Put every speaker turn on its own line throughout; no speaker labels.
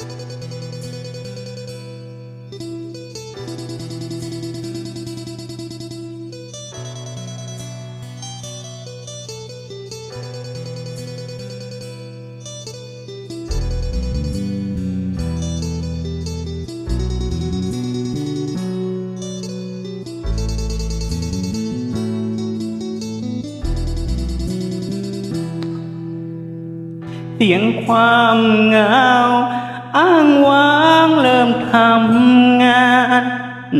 เสีย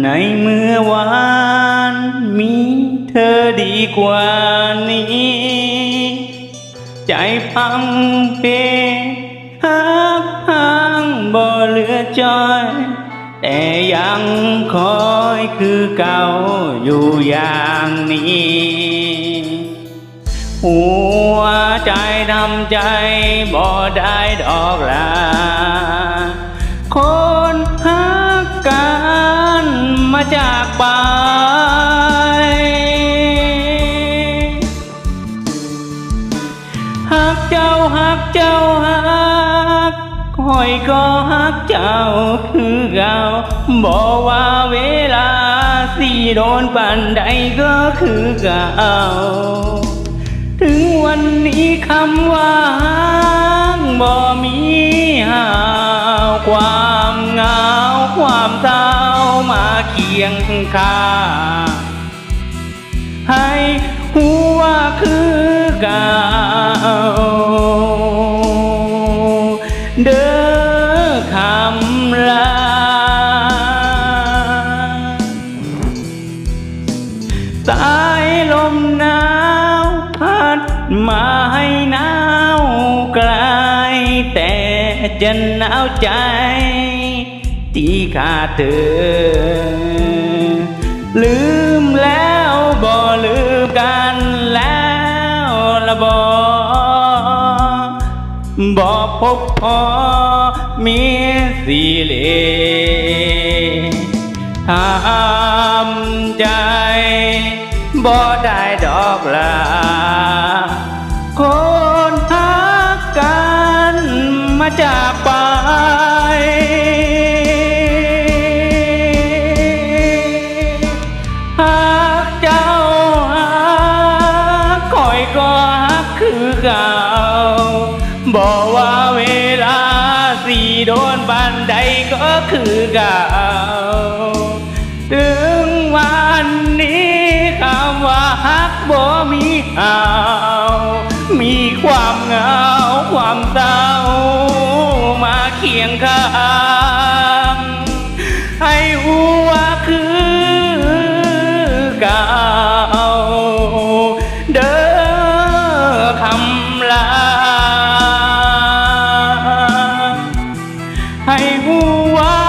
ในเมื่อวานมีเธอดีกว่านี้ ใจพังเพหักพังบ่เหลือจอย แต่ยังคอยคือเก่าอยู่อย่างนี้ หัวใจทำใจบ่ได้ดอกลา จากไปหักเจ้าหักเจ้าหักคอยก็หักเจ้าคือเก่าบอกว่าเวลาสิโดนปันใดก็คือเก่าถึงวันนี้คำว่าหักบ่มีหาวความเหงาความเศร้า มาเคียงข้างให้หัวคือเก่าเด้อคำลาสายลมหนาวพัดมาให้หนาวไกลแต่จะหนาวใจ ขาดเธอ ลืมแล้วบ่ลืมกันแล้วละบ่บ่พบพอมีสิเลทำใจบ่ได้ดอกลา โดนบันใดก็คือเก่าถึงวันนี้คำว่าฮักบ่มีเอามีความเหงาความเศร้ามาเคียงข้างให้หัวคือเก่า ให้หัว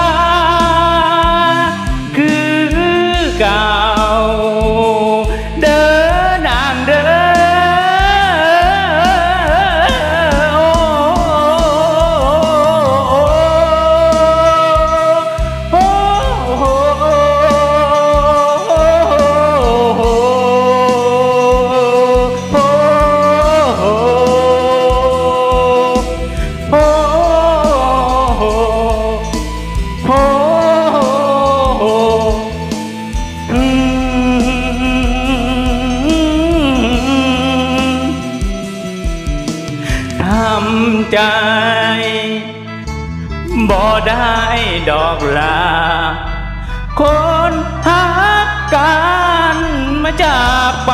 ทำใจ บ่ได้ดอกลา คนหักกันมาจากไป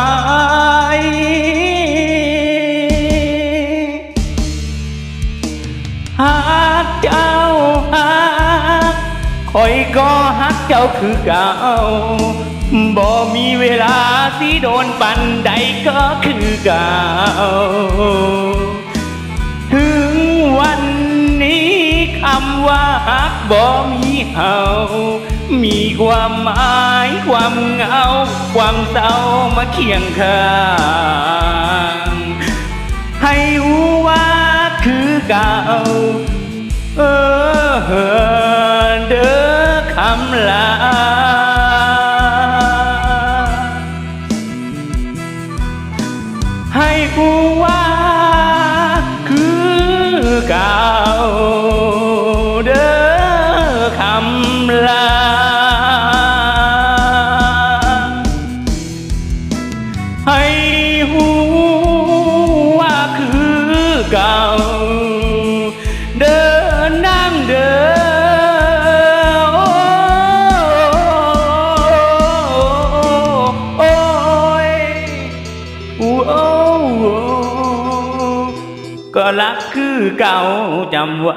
หักเจ้าหักคอยก็หักเจ้าคือเก่าบ่มีเวลาสิโดนปันใดก็คือเก่า คำว่าฮักบ่มีเฮามีความหมายความเหงา ความเศร้ามาเคียงข้างให้หูว่าคือเก่าเออเด้อคำลา vũ hoa cứ cao đỡ nang đỡ có lá cứ cao chầm vợ